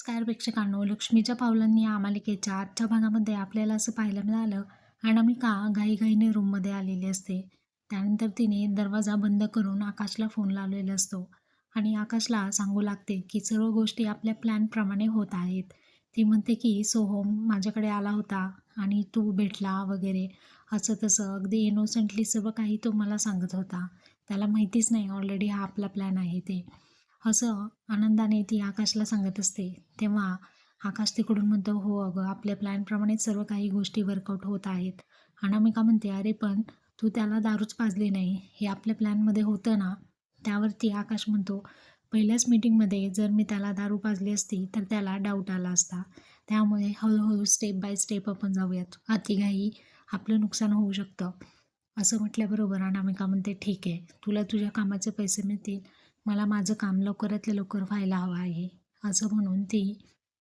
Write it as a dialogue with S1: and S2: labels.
S1: नमस्कार प्रेक्षकांनो. लक्ष्मीच्या पावलांनी या मालिकेच्या आजच्या भागामध्ये आपल्याला असं पाहायला मिळालं अनामिका घाईघाईने रूममध्ये आलेली असते. त्यानंतर तिने दरवाजा बंद करून आकाशला फोन लावलेला असतो आणि आकाशला सांगू लागते की सर्व गोष्टी आपल्या प्लॅनप्रमाणे होत आहेत. ती म्हणते की सोहम माझ्याकडे आला होता आणि तू भेटला वगैरे. असं तसं अगदी इनोसंटली सर्व काही तो मला सांगत होता. त्याला माहितीच नाही ऑलरेडी हा आपला प्लॅन आहे ते. असं आनंदाने ती आकाशला सांगत असते. तेव्हा आकाश तिकडून म्हणतो हो अगं आपल्या प्लॅनप्रमाणेच सर्व काही गोष्टी वर्कआउट होत आहेत. अनामिका म्हणते अरे पण तू त्याला दारूच पाजली नाही. हे आपल्या प्लॅनमध्ये होतं ना? त्यावरती आकाश म्हणतो पहिल्याच मीटिंगमध्ये जर मी त्याला दारू पाजली असती तर त्याला डाऊट आला असता. त्यामुळे हळूहळू स्टेप बाय स्टेप आपण जाऊयात. अतिघाई आपलं नुकसान होऊ शकतं. असं म्हटल्याबरोबर अनामिका म्हणते ठीक आहे. तुला तुझ्या कामाचे पैसे मिळतील. मला माझं काम लवकरात लवकर व्हायला हवं आहे. असं म्हणून ती